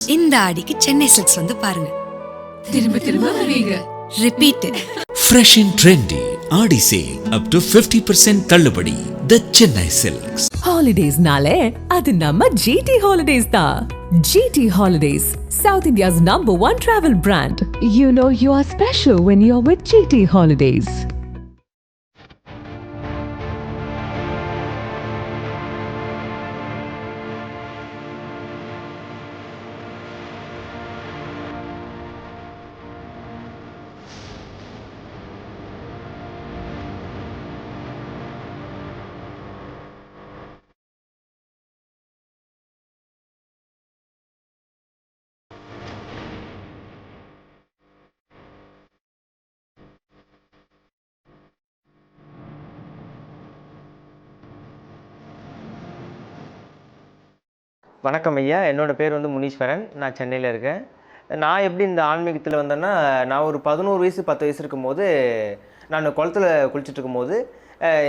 இந்த ஆடிக்கு சென்னை சில்க்ஸ் வந்து பாருங்க. திரும்ப திரும்ப வருவீங்க repeat Fresh and trendy Aadi sale up to 50% தள்ளுபடி The Chennai Silks. ஹாலிடேஸ்னாலே அது நம்ம ஜிடி ஹாலிடேஸ் தான். GT holidays south India's number one travel brand you know you are special when you are with GT வணக்கம் ஐயா. என்னோட பேர் வந்து முனீஸ்வரன். நான் சென்னையில் இருக்கேன். நான் எப்படி இந்த ஆன்மீகத்தில் வந்தேன்னா நான் ஒரு பதினோரு வயசு பத்து வயசு இருக்கும்போது நான் குளத்துல குளிச்சுட்டு இருக்கும்போது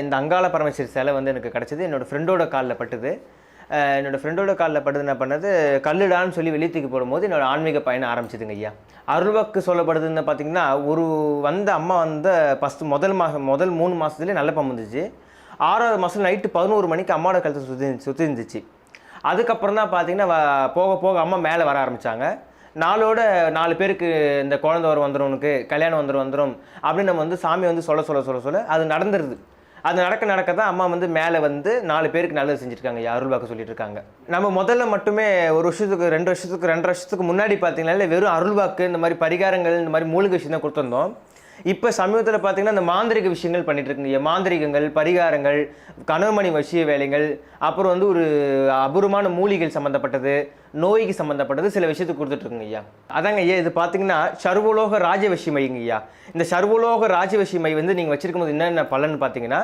இந்த அங்காள பரமேஸ்வரி சிலை வந்து எனக்கு கிடச்சிது. என்னோடய ஃப்ரெண்டோட காலில் பட்டுது. என்னோடய ஃப்ரெண்டோட காலில் பட்டது என்ன பண்ணது? கல்லுடான்னு சொல்லி வெளியே தூக்கி போடும்போது என்னோடய ஆன்மீக பயணம் ஆரம்பிச்சிதுங்க ஐயா. அருள்வாக்கு சொல்லப்படுதுன்னு பார்த்தீங்கன்னா ஒரு வந்த அம்மா வந்த ஃபஸ்ட்டு முதல் மாதம் முதல் மூணு மாதத்துலேயே நல்ல பம்பு இருந்துச்சு ஆறாவது மாதம் நைட்டு பதினோரு மணிக்கு அம்மாவோட கழுத்து சுற்றி சுற்றி இருந்துச்சு. அதுக்கப்புறம் தான் பார்த்தீங்கன்னா போக போக அம்மா மேலே வர ஆரம்பித்தாங்க நாளோட நாலு பேருக்கு இந்த குழந்த வர வந்துடும் உனக்கு கல்யாணம் வந்துடும் வந்துடும் அப்படின்னு நம்ம வந்து சாமி வந்து சொல்ல சொல்ல சொல்ல சொல்ல அது நடந்துருது. அது நடக்க நடக்க தான் அம்மா வந்து மேலே வந்து நாலு பேருக்கு நல்லது செஞ்சுருக்காங்க அருள் பார்க்க சொல்லிட்டு இருக்காங்க நம்ம முதல்ல மட்டுமே ஒரு வருஷத்துக்கு ரெண்டு வருஷத்துக்கு ரெண்டு வருஷத்துக்கு முன்னாடி பார்த்தீங்கன்னா வெறும் அருள் வாக்கு இந்த மாதிரி பரிகாரங்கள் இந்த மாதிரி மூலிகை விஷயம் தான் கொடுத்துருந்தோம். இப்போ சமீபத்தில் பார்த்தீங்கன்னா இந்த மாந்திரிக விஷயங்கள் பண்ணிட்டு இருக்குங்க மாந்திரிகங்கள் பரிகாரங்கள் கணவமணி வசிய வேலைகள் அப்புறம் வந்து ஒரு அபூர்வமான மூலிகள் சம்மந்தப்பட்டது நோய்க்கு சம்மந்தப்பட்டது சில விஷயத்துக்கு கொடுத்துட்ருக்குங்க ஐயா. அதாங்க ஐயா இது பார்த்தீங்கன்னா சர்வலோக ராஜவசி மைங்க ஐயா. இந்த சர்வலோக ராஜவசி மை வந்து நீங்கள் வச்சிருக்கும் போது என்னென்ன பலன் பார்த்தீங்கன்னா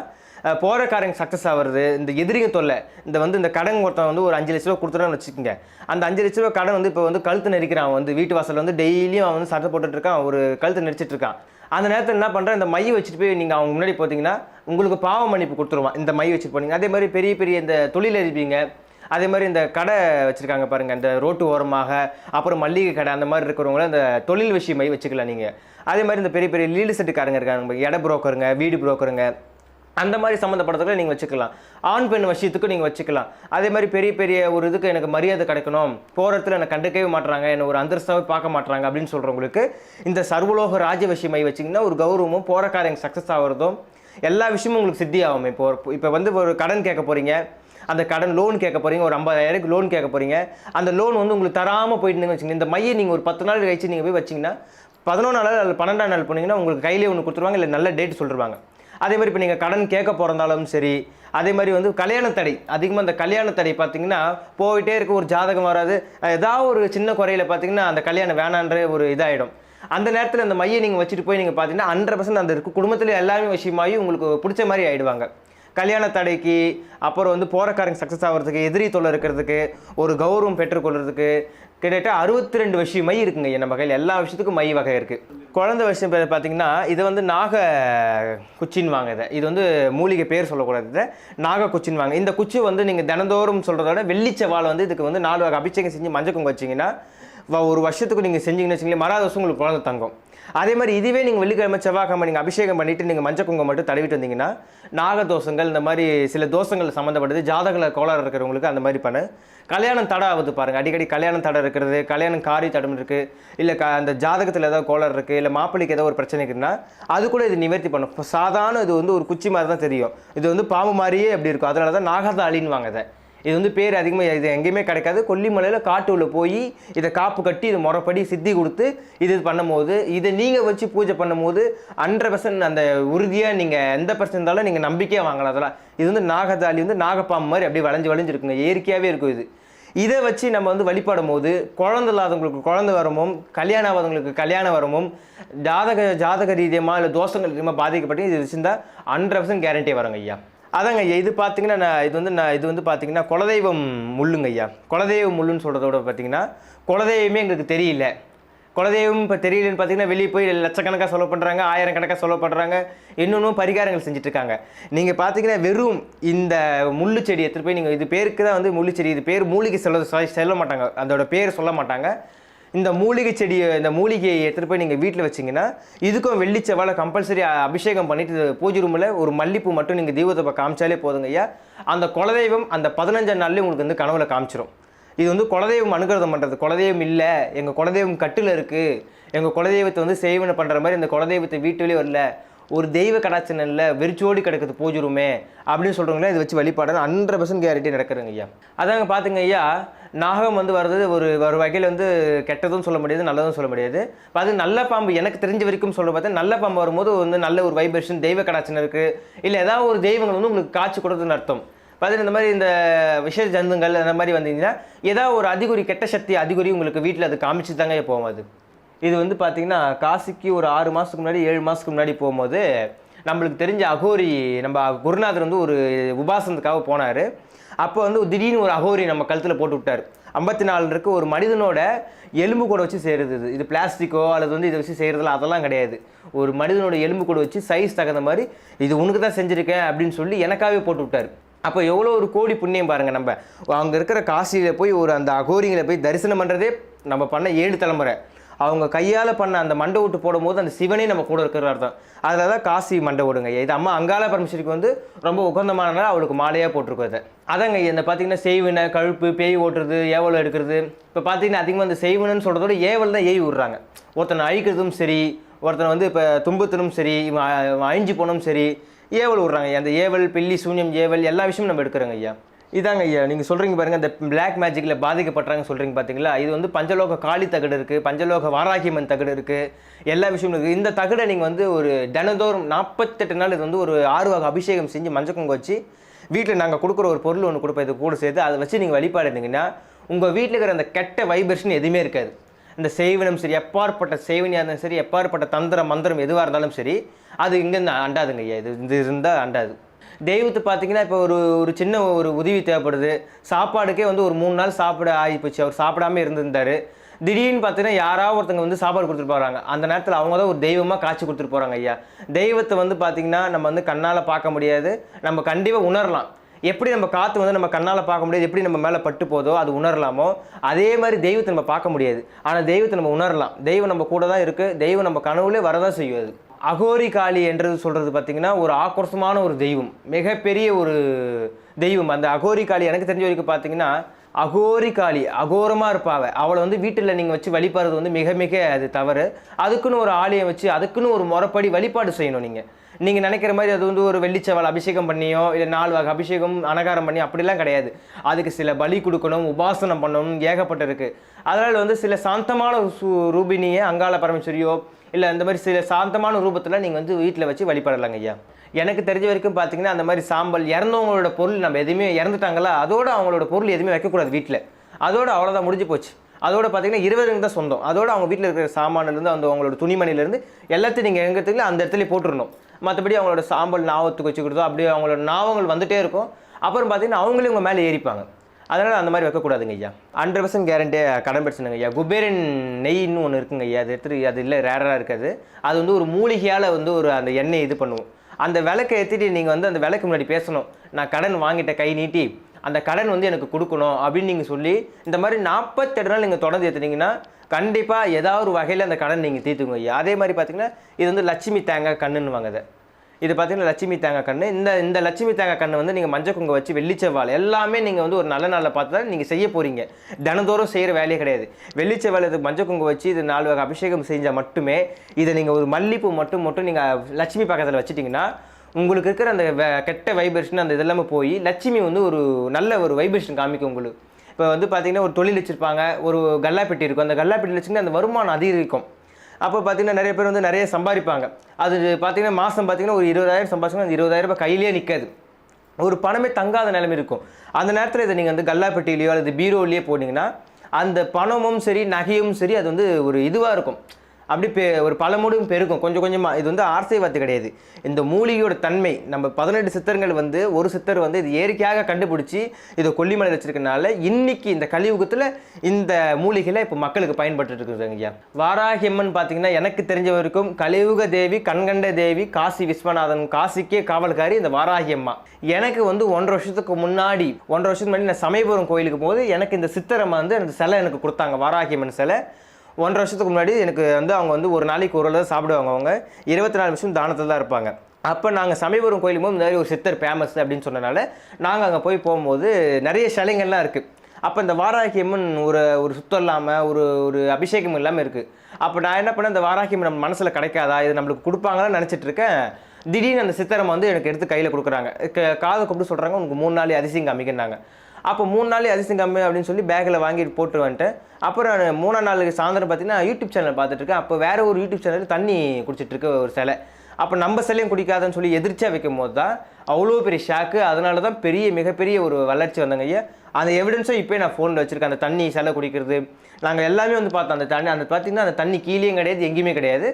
போகிறக்காரங்க சக்ஸஸ் ஆகிறது இந்த எதிரிங்க தொல்லை இந்த வந்து இந்த கடன் ஒருத்தன் வந்து ஒரு அஞ்சு லட்ச ரூபா கொடுத்துட்டான்னு வச்சுக்கோங்க. அந்த அஞ்சு லட்ச ரூபா கடன் வந்து இப்போ வந்து கழுத்து நெரிக்கிறான் அவன் வந்து வீட்டு வாசலில் வந்து டெய்லியும் அவன் வந்து சட்டை போட்டுட்ருக்கான் ஒரு கழுத்து நெரிச்சிட்ருக்கான் அந்த நேரத்தில் என்ன பண்ணுறேன் இந்த மையை வச்சுட்டு போய் நீங்கள் அவங்க முன்னாடி பார்த்தீங்கன்னா உங்களுக்கு பாவ மன்னிப்பு கொடுத்துருவான். இந்த மை வச்சுட்டு போனீங்க. அதே மாதிரி பெரிய பெரிய இந்த தொழில் இருப்பீங்க அதே மாதிரி இந்த கடை வச்சுருக்காங்க பாருங்கள் இந்த ரோட்டு ஓரமாக அப்புறம் மல்லிகை கடை அந்த மாதிரி இருக்கிறவங்கள இந்த தொழில் விஷயம் மை வச்சுக்கலாம் நீங்கள் அதே மாதிரி இந்த பெரிய பெரிய லீடு செட்டுக்காரங்க இருக்காங்க இட புரோக்கருங்க வீடு புரோக்கருங்க அந்த மாதிரி சம்மந்தப்பட்டதுல நீங்கள் வச்சுக்கலாம். ஆண் பெண் விஷயத்துக்கும் நீங்கள் வச்சுக்கலாம். அதே மாதிரி பெரிய பெரிய ஒரு இதுக்கு எனக்கு மரியாதை கிடைக்கணும். போகிற இடத்துல என்னை கண்டுக்கவே மாட்டுறாங்க என்னை ஒரு அந்தஸ்தாவே பார்க்க மாட்றாங்க அப்படின்னு சொல்கிறவங்களுக்கு இந்த சர்வலோக ராஜ விஷயமை வச்சிங்கன்னா ஒரு கௌரவமும் போகிற காரியங்க சக்ஸஸ் ஆகிறதும் எல்லா விஷயமும் உங்களுக்கு சித்தி ஆகும் இப்போ இப்போ வந்து ஒரு கடன் கேட்க போகிறீங்க அந்த கடன் லோன் கேட்க போகிறீங்க ஒரு ஐம்பதாயிரம் லோன் கேட்க போகிறீங்க அந்த லோன் வந்து உங்களுக்கு தராமல் போயிட்டு வச்சுங்க இந்த மையை நீங்கள் ஒரு பத்து நாள் கழிச்சு நீங்கள் போய் வச்சிங்கன்னா பதினொன்று நாள் அல்லது பன்னெண்டாம் நாள் போனீங்கன்னா உங்களுக்கு கையிலே ஒன்று கொடுத்துருவாங்க. இல்லை நல்ல டேட் சொல்லிருவாங்க. அதே மாதிரி இப்போ நீங்கள் கடன் கேட்க போகிறதாலும் சரி அதே மாதிரி வந்து கல்யாண தடை அதிகமாக அந்த கல்யாண தடை பார்த்தீங்கன்னா போயிட்டே இருக்க ஒரு ஜாதகம் வராது. ஏதாவது ஒரு சின்ன குறையில் பார்த்தீங்கன்னா அந்த கல்யாணம் வேணான்ற ஒரு இதாகிடும் அந்த நேரத்தில் அந்த மையை நீங்கள் வச்சுட்டு போய் நீங்கள் பார்த்தீங்கன்னா ஹண்ட்ரட் பர்சன்ட் அந்த இருக்கு குடும்பத்தில் எல்லாமே விஷயமாகி உங்களுக்கு பிடிச்ச மாதிரி ஆகிடுவாங்க கல்யாண தடைக்கு அப்புறம் வந்து போறக்காரங்க சக்ஸஸ் ஆகிறதுக்கு எதிரி தொல்லை இருக்கிறதுக்கு ஒரு கௌரவம் பெற்றுக்கொள்றதுக்கு கிட்டத்தட்ட அறுபத்தி ரெண்டு விஷயம் மை இருக்குங்க. நம்ம கையில் எல்லா விஷயத்துக்கும் மை வகை இருக்குது குழந்த விஷயம் பேர் பார்த்தீங்கன்னா இது வந்து நாக குச்சின்னு வாங்க இதை. இது வந்து மூலிகை பேர் சொல்லக்கூடாது இதை. நாக குச்சின்னு வாங்க. இந்த குச்சி வந்து நீங்கள் தினந்தோறும் சொல்கிறத விட வெள்ளிச்சவால் வந்து இதுக்கு வந்து நாலு வகை அபிஷேகம் செஞ்சு மஞ்சள் குங்குமம் வச்சிங்கன்னா ஒரு வருஷத்துக்கு நீங்கள் செஞ்சீங்கன்னு வச்சிங்களேன் மறாத வருஷம் உங்களுக்கு குழந்தை தங்கும். அதே மாதிரி இதுவே நீங்கள் வெள்ளிக்கிழமை செவ்வாய்க்கிழமை நீங்கள் அபிஷேகம் பண்ணிட்டு நீங்கள் மஞ்சள் குங்கம் மட்டும் தடவிட்டு வந்தீங்கன்னா நாகதோஷங்கள் இந்த மாதிரி சில தோஷங்கள் சம்மந்தப்பட்டது ஜாதகங்கள கோளாறு இருக்கிறவங்களுக்கு அந்த மாதிரி பண்ண. கல்யாணம் தடை ஆகுது பாருங்கள் அடிக்கடி கல்யாணம் தடை இருக்கிறது கல்யாணம் காரி தடம் இருக்குது இல்லை க அந்த ஜாதகத்தில் ஏதாவது கோளாறு இருக்குது இல்லை மாப்பிள்ளைக்கு ஏதோ ஒரு பிரச்சனை இருக்குன்னா அது கூட இது நிவர்த்தி பண்ணும். இப்போ சாதாரண இது வந்து ஒரு குச்சி மாதிரி தான் தெரியும். இது வந்து பாம்பு மாதிரியே அப்படி இருக்கும். அதனால தான் நாகதாளின்னு வாங்க இதை. இது வந்து பேர் அதிகமாக இது எங்கேயுமே கிடைக்காது. கொல்லிமலையில் காட்டுள்ள போய் இதை காப்பு கட்டி இது முறைப்படி சித்தி கொடுத்து இது பண்ணும்போது இதை நீங்கள் வச்சு பூஜை பண்ணும்போது ஹண்ட்ரட் பர்சன்ட் அந்த உறுதியாக நீங்கள் எந்த பர்சன்ட் இருந்தாலும் நீங்கள் நம்பிக்கையாக வாங்கலாம் அதெல்லாம். இது வந்து நாகதாலி வந்து நாகப்பாம்பு மாதிரி அப்படியே வளைஞ்சு வளைஞ்சிருக்குங்க. இயற்கையாகவே இருக்கும் இது. இதை வச்சு நம்ம வந்து வழிபாடும் போது குழந்தை இல்லாதவங்களுக்கு குழந்தை வரமும் கல்யாணம் ஆகாதவங்களுக்கு கல்யாணம் வரமும் ஜாதக ஜாதக ரீதியமாக இல்லை தோஷங்கள் ரீதியமாக பாதிக்கப்பட்டு இது வச்சுருந்தா ஹண்ட்ரட் பர்சன்ட் கேரண்டி வருங்க ஐயா. அதாங்க ஐயா இது பார்த்தீங்கன்னா நான் இது வந்து நான் இது வந்து பார்த்தீங்கன்னா குலதெய்வம் முள்ளுங்க ஐயா. குலதெய்வம் முள்ளுன்னு சொல்கிறத விட பார்த்தீங்கன்னா குலதெய்வமே எங்களுக்கு தெரியல. குலதெய்வம் இப்போ தெரியலன்னு பார்த்தீங்கன்னா வெளியே போய் லட்சக்கணக்காக செலவு பண்ணுறாங்க ஆயிரம் கணக்காக செலவு பண்ணுறாங்க இன்னொன்றும் பரிகாரங்கள் செஞ்சுட்ருக்காங்க. நீங்கள் பார்த்தீங்கன்னா வெறும் இந்த முள்ளு செடி எடுத்துகிட்டு போய் நீங்கள் இது பேருக்கு தான் வந்து முள்ளு செடி இது பேர் மூலிகை செல்ல சொ- சொல்ல மாட்டாங்க. அதோட பேர் சொல்ல மாட்டாங்க. இந்த மூலிகை செடியை இந்த மூலிகையை எடுத்துகிட்டு போய் நீங்கள் வீட்டில் வச்சிங்கன்னா இதுக்கும் வெள்ளி செவ்வாழை கம்பல்சரி அபிஷேகம் பண்ணிட்டு பூஜை ரூமில் ஒரு மல்லிப்பூ மட்டும் நீங்கள் தீபத்தை காமிச்சாலே போதுங்க ஐயா. அந்த குலதெய்வம் அந்த பதினஞ்சாம் நாள்லேயே உங்களுக்கு வந்து கனவுல காமிச்சிரும். இது வந்து குலதெய்வம் அனுகிரதம் பண்ணுறது குலதெய்வம் இல்லை எங்கள் குலதெய்வம் கட்டில் இருக்குது எங்கள் குலதெய்வத்தை வந்து சேவனை பண்ணுற மாதிரி இந்த குலதெய்வத்தை வீட்டுலேயே வரல. ஒரு தெய்வ கடாச்சனம் இல்லை வெறிச்சோடி கிடக்குது பூஜை ரூமே அப்படின்னு சொல்கிறவங்களே இதை வச்சு வழிபாடு ஹண்ட்ரட் பர்சன்ட் கேரண்டி நடக்கிறேங்க ஐயா. அதாங்க பார்த்துங்க ஐயா நாகம் வந்து வர்றது ஒரு ஒரு வகையில் வந்து கெட்டதும் சொல்ல முடியாது நல்லதும் சொல்ல முடியாது. இப்போ அது நல்ல பாம்பு எனக்கு தெரிஞ்ச வரைக்கும் சொல்ல பார்த்தா நல்ல பாம்பு வரும்போது வந்து நல்ல ஒரு வைப்ரேஷன் தெய்வ கடாச்சனம் இருக்குது இல்லை ஏதாவது ஒரு தெய்வங்கள் வந்து உங்களுக்கு காட்சி கொடுக்குதுன்னு அர்த்தம். பார்த்தீங்கன்னா இந்த மாதிரி இந்த விஷ ஜந்துங்கள் அந்த மாதிரி வந்தீங்கன்னா ஏதாவது ஒரு அதிகுறி கெட்ட சக்தி அதிகுறி உங்களுக்கு வீட்டில் அது காமிச்சு தாங்க போகும் அது. இது வந்து பார்த்தீங்கன்னா காசிக்கு ஒரு ஆறு மாதத்துக்கு முன்னாடி ஏழு மாதத்துக்கு முன்னாடி போகும்போது நம்மளுக்கு தெரிஞ்ச அகோரி நம்ம குருநாதர் வந்து ஒரு உபாசனத்துக்காக போனார். அப்போ வந்து திடீர்னு ஒரு அகோரி நம்ம கழுத்தில் போட்டு விட்டார். ஐம்பத்தி நாலு இருக்க ஒரு மனிதனோட எலும்பு கூட வச்சு செய்கிறது இது இது பிளாஸ்டிக்கோ அல்லது வந்து இதை வச்சு செய்கிறதுல அதெல்லாம் கிடையாது. ஒரு மனிதனோட எலும்பு கூட வச்சு சைஸ் தகுந்த மாதிரி இது உனக்கு தான் செஞ்சுருக்கேன் அப்படின்னு சொல்லி எனக்காகவே போட்டு விட்டார். அப்போ எவ்வளோ ஒரு கோடி புண்ணியம் பாருங்கள் நம்ம. அங்கே இருக்கிற காசியில் போய் ஒரு அந்த அகோரிங்களை போய் தரிசனம் பண்ணுறதே நம்ம பண்ண ஏழு தலைமுறை. அவங்க கையால் பண்ண அந்த மண்டை ஓட்டு போடும்போது அந்த சிவனே நம்ம கூட இருக்கிற அர்த்தம் அதில் தான் காசி மண்டை ஓடுங்க. இது அம்மா அங்காள பரமேஸ்வரிக்கு வந்து ரொம்ப உகந்தமானனால அவளுக்கு மாலையாக போட்டிருக்கோம் இதை அதாங்க இந்த பார்த்தீங்கன்னா செய்வினை கழுப்பு பேய் ஓட்டுறது ஏவல் எடுக்கிறது. இப்போ பார்த்தீங்கன்னா அதிகமாக இந்த செய்வினைன்னு சொல்கிறதோட ஏவல் தான் ஏய் விடுறாங்க. ஒருத்தனை அழிக்கிறதும் சரி ஒருத்தனை வந்து இப்போ தும்புத்தனும் சரி இவன் அழிஞ்சு போனும் சரி ஏவல் விட்றாங்க. அந்த ஏவல் பில்லி சூன்யம் ஏவல் எல்லா விஷயமும் நம்ம எடுக்கிறோங்க ஐயா. இதாங்க ஐயா நீங்கள் சொல்கிறீங்க பாருங்கள் இந்த பிளாக் மேஜிக்கில் பாதிக்கப்படுறாங்க சொல்கிறீங்க பார்த்தீங்களா இது வந்து பஞ்சலோக காளி தகடு இருக்குது பஞ்சலோக வாராகிமன் தகடு இருக்குது எல்லா விஷயமும் இருக்குது இந்த தகடை நீங்கள் வந்து ஒரு தினந்தோறும் நாற்பத்தெட்டு நாள் இது வந்து ஒரு ஆறு வகை அபிஷேகம் செஞ்சு மஞ்சள் வச்சு வீட்டில் நாங்கள் கொடுக்குற ஒரு பொருள் ஒன்று கொடுப்போம் இது கூட சேர்த்து அதை வச்சு நீங்கள் வழிபாடு இருந்தீங்கன்னா உங்கள் வீட்டில் இருக்கிற அந்த கெட்ட வைப்ரேஷன் எதுவுமே இருக்காது. இந்த செய்வனம் சரி எப்பாற்பட்ட செய்வனியாக இருந்தாலும் சரி எப்பாற்பட்ட தந்திரம் மந்திரம் எதுவாக இருந்தாலும் சரி அது இங்கேருந்து அண்டாதுங்க ஐயா இது இது இருந்தால் அண்டாது. தெய்வத்தை பார்த்தீங்கன்னா இப்போ ஒரு ஒரு சின்ன ஒரு உதவி தேவைப்படுது. சாப்பாடுக்கே வந்து ஒரு மூணு நாள் சாப்பிட ஆகிப்போச்சு. அவர் சாப்பிடாம இருந்திருந்தாரு. திடீர்னு பார்த்தீங்கன்னா யாராவது ஒருத்தங்க வந்து சாப்பாடு கொடுத்துட்டு போகிறாங்க அந்த நேரத்தில் அவங்க தான் ஒரு தெய்வமாக காட்சி கொடுத்துட்டு போகிறாங்க ஐயா. தெய்வத்தை வந்து பார்த்திங்கன்னா நம்ம வந்து கண்ணால் பார்க்க முடியாது. நம்ம கண்டிப்பாக உணரலாம். எப்படி நம்ம காற்று வந்து நம்ம கண்ணால் பார்க்க முடியாது எப்படி நம்ம மேலே பட்டு போதோ அது உணரலாமோ அதே மாதிரி தெய்வத்தை நம்ம பார்க்க முடியாது. ஆனால் தெய்வத்தை நம்ம உணரலாம். தெய்வம் நம்ம கூட தான் இருக்குது தெய்வம் நம்ம கனவுலே வரதான் செய்யும் அது. அகோரி காளி என்றது சொல்கிறது பார்த்திங்கன்னா ஒரு ஆக்ரோஷமான ஒரு தெய்வம் மிகப்பெரிய ஒரு தெய்வம். அந்த அகோரி காளி எனக்கு தெரிஞ்ச வரைக்கும் பார்த்தீங்கன்னா அகோரி காளி அகோரமாக இருப்பாங்க. அவளை வந்து வீட்டில் நீங்கள் வச்சு வழிபடுறது வந்து மிக மிக அது தவறு. அதுக்குன்னு ஒரு ஆலயம் வச்சு அதுக்குன்னு ஒரு முறைப்படி வழிபாடு செய்யணும் நீங்கள் நீங்கள் நினைக்கிற மாதிரி அது வந்து ஒரு வெள்ளிச்சவால் அபிஷேகம் பண்ணியோ இல்லை நாலு வகை அபிஷேகம் அனகாரம் பண்ணி அப்படிலாம் கிடையாது. அதுக்கு சில பலி கொடுக்கணும் உபாசனம் பண்ணணும் ஏகப்பட்டிருக்கு. அதனால் வந்து சில சாந்தமான ஒரு சு ரூபினியை அங்காள பரமேஸ்வரியோ இல்லை அந்த மாதிரி சில சாந்தமான ரூபத்தில் நீங்கள் வந்து வீட்டில் வச்சு வழிபடலாங்க ஐயா. எனக்கு தெரிஞ்ச வரைக்கும் பார்த்தீங்கன்னா அந்த மாதிரி சாம்பல் இறந்தவங்களோட பொருள் நம்ம எதுவுமே இறந்துட்டாங்களா அதோட அவங்களோட பொருள் எதுவுமே வைக்கக்கூடாது வீட்டில் அதோட அவ்வளோதான் முடிஞ்சு போச்சு. அதோட பார்த்தீங்கன்னா இருவருங்க தான் சொந்தம். அதோட அவங்க வீட்டில் இருக்கிற சாமானிலேருந்து அந்த அவங்களோட துணிமணிலேருந்து எல்லாத்தையும் நீங்கள் எங்கே அந்த இடத்துல போட்டுருணும் மற்றபடி அவங்களோட சாம்பல் நாவத்துக்கு வச்சுக்கிறதோ அப்படியே அவங்களோட நாவங்கள் வந்துகிட்டே இருக்கும். அப்புறம் பார்த்தீங்கன்னா அவங்களே உங்கள் மேலே ஏறிப்பாங்க. அதனால் அந்த மாதிரி வைக்கக்கூடாதுங்க ஐயா. ஹண்ட்ரட் பர்சன்ட் கேரண்டியாக கடன் பிரச்சனைங்க ஐயா. குபேரன் நெய்ன்னு ஒன்று இருக்குங்க ஐயா. அது எடுத்துட்டு அது இல்லை ரேராக இருக்காது. அது வந்து ஒரு மூலிகையால் வந்து ஒரு அந்த எண்ணெய் இது பண்ணுவோம். அந்த விளக்கை ஏற்றிட்டு நீங்கள் வந்து அந்த விளக்கு முன்னாடி பேசணும். நான் கடன் வாங்கிட்டேன் கை நீட்டி அந்த கடன் வந்து எனக்கு கொடுக்கணும் அப்படின்னு நீங்கள் சொல்லி இந்த மாதிரி நாற்பத்தெட்டு நாள் நீங்கள் தொடர்ந்து ஏற்றுனீங்கன்னா கண்டிப்பாக ஏதாவது ஒரு வகையில் அந்த கடன் நீங்கள் தீர்த்துங்க ஐயா. அதே மாதிரி பார்த்தீங்கன்னா இது வந்து லட்சுமி தேங்காய் கண்ணுன்னு வாங்குது இது பார்த்தீங்கன்னா லட்சுமி தேங்காய் கண்ணு. இந்த இந்த லட்சுமி தேங்காய் கண்ணு வந்து நீங்கள் மஞ்சள் குங்குமம் வச்சு வெள்ளிச்செவ்வாழை எல்லாமே நீங்கள் வந்து ஒரு நல்ல நாளில் பார்த்து தான் நீங்கள் செய்ய போகிறீங்க தினந்தோறும் செய்கிற வேலையே கிடையாது. வெள்ளிச்செவ்வாழை இது மஞ்சள் குங்குமம் வச்சு இது நாலு வகை அபிஷேகம் செஞ்சால் மட்டுமே இதை நீங்கள் ஒரு மல்லிப்பூ மட்டும் மட்டும் நீங்கள் லட்சுமி பக்கத்தில் வச்சுட்டிங்கன்னா உங்களுக்கு இருக்கிற அந்த கெட்ட வைப்ரேஷன் அந்த இதெல்லாமே போய் லட்சுமி வந்து ஒரு நல்ல ஒரு வைப்ரேஷன் காமிக்கும் உங்களுக்கு. இப்போ வந்து பார்த்தீங்கன்னா ஒரு தொழில் வச்சுருப்பாங்க ஒரு கல்லாப்பெட்டி இருக்கும். அந்த கல்லாப்பெட்டி வச்சுங்கன்னா அந்த வருமானம் அதிகரிக்கும். அப்போ பார்த்தீங்கன்னா நிறைய பேர் வந்து நிறைய சம்பாதிப்பாங்க. அது பார்த்தீங்கன்னா மாதம் பார்த்தீங்கன்னா ஒரு இருபதாயிரம் சம்பாதிச்சுன்னா அந்த இருபதாயிரம் ரூபாய் கையிலே நிற்காது ஒரு பணமே தங்காத நிலைமை இருக்கும். அந்த நேரத்தில் இதை நீங்கள் வந்து கல்லாப்பட்டியிலையோ அல்லது பீரோலையோ போனீங்கன்னா அந்த பணமும் சரி நகையும் சரி அது வந்து ஒரு இதுவாக இருக்கும். அப்படி பெ ஒரு பழமுடும் பெருகும். கொஞ்சம் கொஞ்சமாக இது வந்து ஆர்சை கிடையாது. இந்த மூலிகையோட தன்மை நம்ம பதினெட்டு சித்தர்கள் வந்து ஒரு சித்தர் வந்து இது இயற்கையாக கண்டுபிடிச்சி இதை கொல்லிமலை வச்சிருக்கனால இன்னைக்கு இந்த கலியுகத்தில் இந்த மூலிகையில் இப்போ மக்களுக்கு பயன்பட்டு இருக்குதுங்க ஐயா வாராகியம்மன் பார்த்தீங்கன்னா எனக்கு தெரிஞ்ச வரைக்கும் கலியுக தேவி கண்கண்ட தேவி காசி விஸ்வநாதன் காசிக்கே காவல்காரி இந்த வாராகியம்மா எனக்கு வந்து ஒன்றரை வருஷத்துக்கு முன்னாடி ஒன்றரை வருஷத்துக்கு முன்னாடி நான் சமயபுரம் கோயிலுக்கு போது எனக்கு இந்த சித்தரம்மா வந்து அந்த சிலை எனக்கு கொடுத்தாங்க வாராகியம்மன் சிலை. ஒன்றரை வருஷத்துக்கு முன்னாடி எனக்கு வந்து அவங்க வந்து ஒரு நாளைக்கு ஒரு தான் சாப்பிடுவாங்க அவங்க. இருபத்தி நாலு நிமிஷம் தானத்தில் தான் இருப்பாங்க. அப்போ நாங்கள் சமயபுரம் கோயிலும் போது இந்த மாதிரி ஒரு சித்தர் ஃபேமஸ் அப்படின்னு சொன்னனால நாங்கள் அங்கே போய் போகும்போது நிறைய சிலைங்கள்லாம் இருக்குது அப்போ இந்த வாராகி அம்மன் ஒரு ஒரு சுத்தம் இல்லாமல் ஒரு ஒரு அபிஷேகம் இல்லாமல் இருக்குது அப்போ நான் என்ன பண்ணேன் இந்த வாராகி அம்மன் நம்ம மனசில் கிடைக்காதா? இது நம்மளுக்கு கொடுப்பாங்கன்னு நினச்சிட்டு இருக்கேன். திடீர்னு அந்த சித்திரம் வந்து எனக்கு எடுத்து கையில் கொடுக்குறாங்க. காதை கூப்பிட்டு சொல்கிறாங்க உனக்கு மூணு நாள் அதிசயம் காமிக்கிறாங்க அப்போ மூணு நாள் அதிசயம் கம்மி அப்படின்னு சொல்லி பேக்கில் வாங்கிட்டு போட்டு வந்துட்டேன் அப்புறம் மூணா மூணாம் நாளுக்கு சாயந்தரம் பார்த்தீங்கன்னா யூடியூப் சேனல் பார்த்துட்டுருக்கேன். அப்போ வேறு ஒரு யூடியூப் சேனல் தண்ணி குடிச்சிட்ருக்க ஒரு சிலை. அப்போ நம்ம சிலையும் குடிக்காதுன்னு சொல்லி எதிர்ச்சியாக வைக்கும் போது தான் அவ்வளோ பெரிய ஷாக்கு அதனால தான் பெரிய மிகப்பெரிய ஒரு வளர்ச்சி வந்தாங்க ஐயா. அந்த எவிடன்ஸும் இப்போ நான் ஃபோனில் வச்சுருக்கேன். அந்த தண்ணி சிலை குடிக்கிறது. நாங்கள் எல்லாமே வந்து பார்த்தோம். அந்த தண்ணி அந்த பார்த்தீங்கன்னா அந்த தண்ணி கீழேயும் கிடையாது எங்கேயுமே கிடையாது.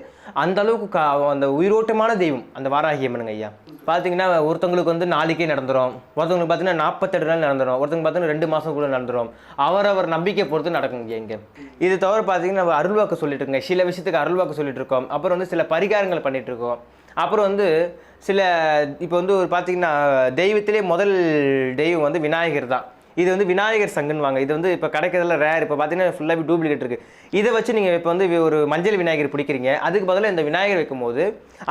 அந்த அளவுக்கு கா அந்த உயிரோட்டமான தெய்வம் அந்த வாராகி அம்மனுங்க ஐயா. பார்த்தீங்கன்னா ஒருத்தவங்களுக்கு வந்து நாளைக்கே நடந்துரும். ஒருத்தவங்களுக்கு பார்த்தீங்கன்னா நாற்பத்தெட்டு நாள் நடந்துரும். ஒருத்தவங்க பார்த்தீங்கன்னா ரெண்டு மாதம் கூட நடந்துரும். அவரவர் நம்பிக்கை பொறுத்து நடக்குங்க இங்கே. இது தவிர பார்த்தீங்கன்னா நம்ம அருள்வாக்கு சொல்லிட்டு இருக்கோங்க சில விஷயத்துக்கு அருள்வாக்கு சொல்லிட்டு இருக்கோம் அப்புறம் வந்து சில பரிகாரங்கள் பண்ணிட்டு இருக்கோம் அப்புறம் வந்து சில இப்போ வந்து ஒரு பார்த்தீங்கன்னா தெய்வத்திலே முதல் தெய்வம் வந்து விநாயகர் தான். இது வந்து விநாயகர் சங்குன்னு வாங்க. இது வந்து இப்போ கிடைக்கிறதுல ரேர் இப்போ பார்த்தீங்கன்னா ஃபுல்லாகவே டூப்ளிகேட் இருக்குது இதை வச்சு நீங்கள் இப்போ வந்து ஒரு மஞ்சள் விநாயகர் பிடிக்கிறீங்க. அதுக்கு பதிலாக இந்த விநாயகர் வைக்கும்போது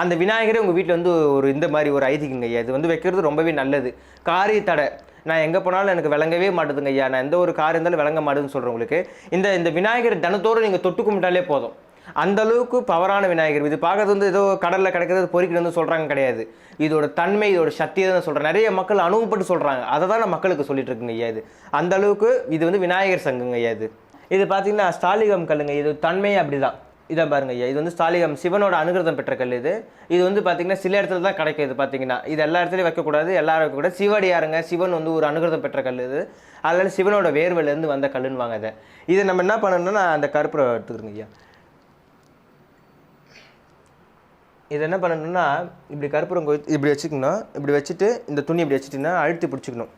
அந்த விநாயகரே உங்கள் வீட்டில் வந்து ஒரு இந்த மாதிரி ஒரு ஐதீகங்க ஐயா. இது வந்து வைக்கிறது ரொம்பவே நல்லது. காரிய தடை. நான் எங்கே போனாலும் எனக்கு விளங்கவே மாட்டுதுங்க ஐயா. நான் எந்த ஒரு கார் இருந்தாலும் விளங்க மாட்டுதுன்னு சொல்கிறேன் உங்களுக்கு. இந்த இந்த விநாயகர் தனத்தோடு நீங்கள் தொட்டு கும்பிட்டாலே போதும். அந்த அளவுக்கு பவரான விநாயகர். இது பார்க்கறது வந்து ஏதோ கடலில் கிடைக்கிறது பொறிக்கிறது வந்து சொல்கிறாங்க கிடையாது. இதோட தன்மை இதோட சக்தியை தான் சொல்கிறேன் நிறைய மக்கள் அனுபவப்பட்டு சொல்கிறாங்க அதை தான் நான் மக்களுக்கு சொல்லிட்டு இருக்குங்க ஐயா இது. அந்த அளவுக்கு இது வந்து விநாயகர் சங்கங்க ஐயா இது. இது பார்த்தீங்கன்னா ஸ்டாலிகம் கல்லுங்க. இது தன்மையே அப்படிதான். இதை பாருங்க ஐயா. இது வந்து ஸ்டாலிகம் சிவனோட அனுகிரதம் பெற்ற கல் இது. இது வந்து பார்த்தீங்கன்னா சில இடத்துல தான் கிடைக்கும் இது பார்த்தீங்கன்னா. இது எல்லா இடத்துலையும் வைக்கக்கூடாது எல்லாரும் வைக்கக்கூடாது. சிவடியாருங்க சிவன் வந்து ஒரு அனுகிரதம் பெற்ற கல் இது. அதனால சிவனோட வேர்வையிலேருந்து வந்த கல்லுன்னு வாங்க இதை. இதை நம்ம என்ன பண்ணணும்னா அந்த கருப்புரை எடுத்துக்கிறோங்க ஐயா. இது என்ன பண்ணணும்னா இப்படி கற்பூரம் இப்படி வச்சுக்கணும். இப்படி வச்சுட்டு இந்த துணி இப்படி வச்சுட்டிங்கன்னா அழுத்தி பிடிச்சிக்கணும்.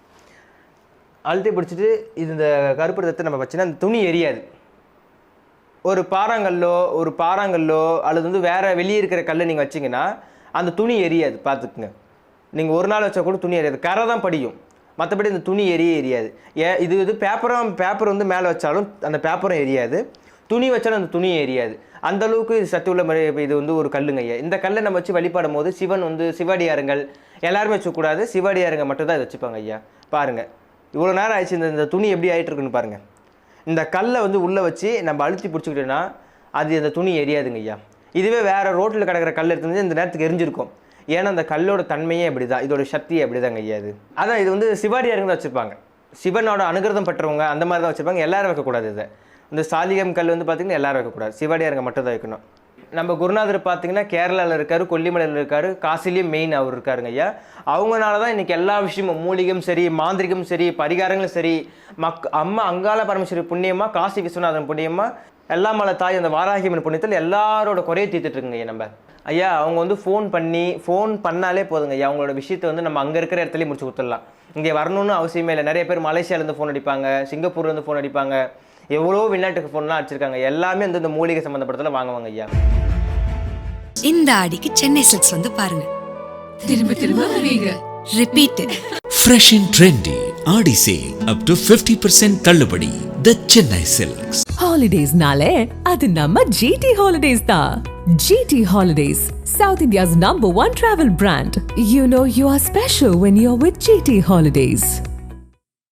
அழுத்தி பிடிச்சிட்டு இது இந்த கருப்புரத்தை நம்ம வச்சுன்னா அந்த துணி எரியாது. ஒரு பாறாங்கல்லோ ஒரு பாறாங்கல்லோ அல்லது வந்து வேறு வெளியே இருக்கிற கல்லை நீங்கள் வச்சீங்கன்னா அந்த துணி எரியாது பார்த்துக்குங்க. நீங்கள் ஒரு நாள் வச்சா கூட துணி எரியாது. கரை தான் படியும். மற்றபடி இந்த துணி எரிய எரியாது. ஏ இது இது பேப்பரும் பேப்பர் வந்து மேலே வச்சாலும் அந்த பேப்பரும் எரியாது. துணி வச்சாலும் அந்த துணி எரியாது. அந்த அளவுக்கு இது சத்து உள்ள முறை இது வந்து ஒரு கல்லுங்க ஐயா. இந்த கல்லை நம்ம வச்சு வழிபாடும் போது சிவன் வந்து சிவாடியாருங்கள் எல்லாருமே வச்சுக்கூடாது சிவாடியாருங்க மட்டும் தான் இதை வச்சுப்பாங்க ஐயா. பாருங்கள் இவ்வளோ நேரம் ஆயிடுச்சு. இந்த இந்த துணி எப்படி ஆயிட்டு இருக்குன்னு பாருங்கள் இந்த கல்லை வந்து உள்ளே வச்சு நம்ம அழுத்தி பிடிச்சிக்கிட்டோன்னா அது அந்த துணி எரியாதுங்க ஐயா. இதுவே வேறு ரோட்டில் கிடக்கிற கல் எடுத்து இந்த நேரத்துக்கு எரிஞ்சிருக்கும். ஏன்னா அந்த கல்லோட தன்மையே அப்படி தான் இதோட சக்தியே அப்படி தாங்க ஐயா இது. அதான் இது வந்து சிவாடியாருங்க தான் வச்சுருப்பாங்க. சிவனோட அனுகிரதம் பெற்றவங்க அந்த மாதிரி தான் வச்சுருப்பாங்க. எல்லோரும் வைக்கக்கூடாது இதை. இந்த சாலிகம் கல் வந்து பார்த்திங்கன்னா எல்லாரும் வைக்கக்கூடாது. சிவாடியாருங்க மட்டும் தான் வைக்கணும். நம்ம குருநாதர் பார்த்தீங்கன்னா கேரளாவில் இருக்கார் கொல்லிமலையில் இருக்கார் காசிலேயும் மெயின் அவர் இருக்காருங்க ஐயா. அவங்கனால தான் இன்றைக்கி எல்லா விஷயமும் மூலிகம் சரி மாந்திரிகம் சரி பரிகாரங்களும் சரி மக் அம்மா அங்காள பரமேஸ்வரி புண்ணியமாக காசி விஸ்வநாதன் புண்ணியமாக எல்லா மலை தாய் அந்த வாராகிமன் புண்ணியத்தில் எல்லாரோட குறையை தீர்த்துட்ருக்குங்க ஐயா நம்ம. ஐயா அவங்க வந்து ஃபோன் பண்ணி ஃபோன் பண்ணாலே போதுங்க ஐயா. அவங்களோட விஷயத்தை வந்து நம்ம அங்கே இருக்கிற இடத்துலையும் முடிச்சு கொடுத்துடலாம். இங்கே வரணும்னு அவசியமே இல்லை. நிறைய பேர் மலேசியாலேருந்து ஃபோன் அடிப்பாங்க சிங்கப்பூர்லேருந்து ஃபோன் அடிப்பாங்க. எவ்வளோ வெளிநாட்டுக்கு ஃபோன்லாம் அடிச்சிருக்காங்க. எல்லாமே வந்து இந்த மூலிகை சம்மந்தப்பட்டதில் வாங்குவாங்க ஐயா. இந்த ஆடிக்கு சென்னை சில்க்ஸ் வந்து பாருங்க. திரும்ப திரும்ப வருவீங்க repeat Fresh and trendy Aadi sale up to 50% தள்ளுபடி. The Chennai Silks. ஹாலிடேஸ்னாலே அது நம்ம ஜிடி ஹாலிடேஸ் தான். GT holidays south India's number one travel brand you know you are special when you are with GT holidays